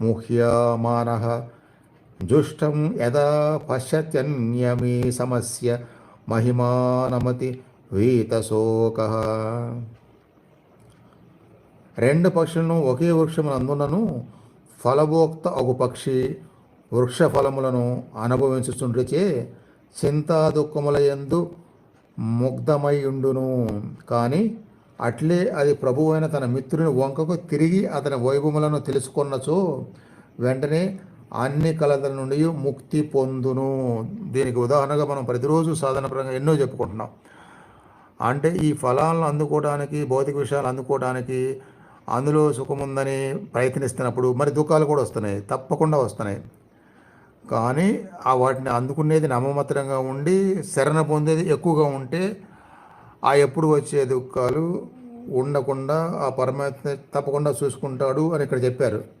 ముహ్యమాన జుష్టం యదా పశ్యత్యన్యమీ సమస్య మహిమానమతి వీతశోక రెండు పక్షులను ఒకే వృక్షమునందునను ఫలభోక్త ఒక పక్షి వృక్ష ఫలములను అనుభవించుచుండ్రిచే చింతా దుఃఖముల ఎందు ముగ్ధమైయుండును కానీ అట్లే అది ప్రభువైన తన మిత్రుని వంకకు తిరిగి అతని వైభవములను తెలుసుకొన్నచో వెంటనే అన్ని కలతల నుండి ముక్తి పొందును. దీనికి ఉదాహరణగా మనం ప్రతిరోజు సాధనపరంగా ఎన్నో చెప్పుకుంటున్నాం. అంటే ఈ ఫలాలను అందుకోవడానికి భౌతిక విషయాలు అందుకోవడానికి అందులో సుఖముందని ప్రయత్నిస్తున్నప్పుడు మరి దుఃఖాలు కూడా వస్తున్నాయి తప్పకుండా వస్తున్నాయి. కానీ ఆ వాటిని అందుకునేది నమ్మమత్రంగా ఉండి శరణ పొందేది ఎక్కువగా ఉంటే ఆ ఎప్పుడు వచ్చే దుఃఖాలు ఉండకుండా ఆ పరమాత్మ తప్పకుండా చూసుకుంటాడు అని ఇక్కడ చెప్పారు.